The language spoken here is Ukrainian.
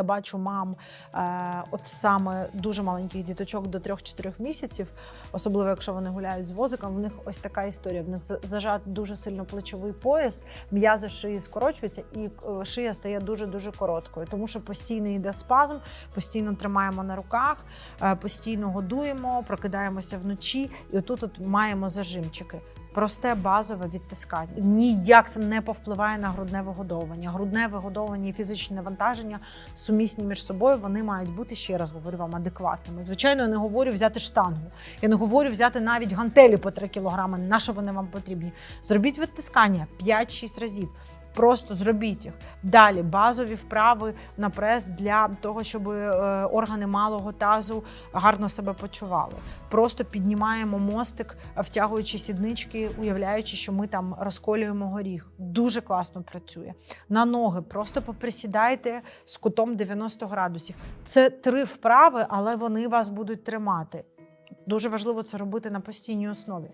я бачу мам, е, от саме дуже маленьких діточок до 3-4 місяців, особливо якщо вони гуляють з возиком, в них ось така історія. В них за- зажат дуже сильно плечовий пояс, м'язи шиї скорочуються, і е, шия стає дуже дуже короткою, тому що постійно йде спазм, постійно тримаємо на руках, е, постійно годуємо, прокидаємося вночі, і отут от маємо зажимчики. Просте базове відтискання. Ніяк це не повпливає на грудне вигодовування. Грудне вигодовування і фізичне навантаження сумісні між собою. Вони мають бути ще раз говорю вам адекватними. Звичайно, я не говорю взяти штангу. Я не говорю взяти навіть гантелі по 3 кілограми. На що вони вам потрібні? Зробіть відтискання 5-6 разів. Просто зробіть їх. Далі базові вправи на прес для того, щоб е, органи малого тазу гарно себе почували. Просто піднімаємо мостик, втягуючи сіднички, уявляючи, що ми там розколюємо горіх. Дуже класно працює. На ноги просто поприсідайте з кутом 90 градусів. Це три вправи, але вони вас будуть тримати. Дуже важливо це робити на постійній основі.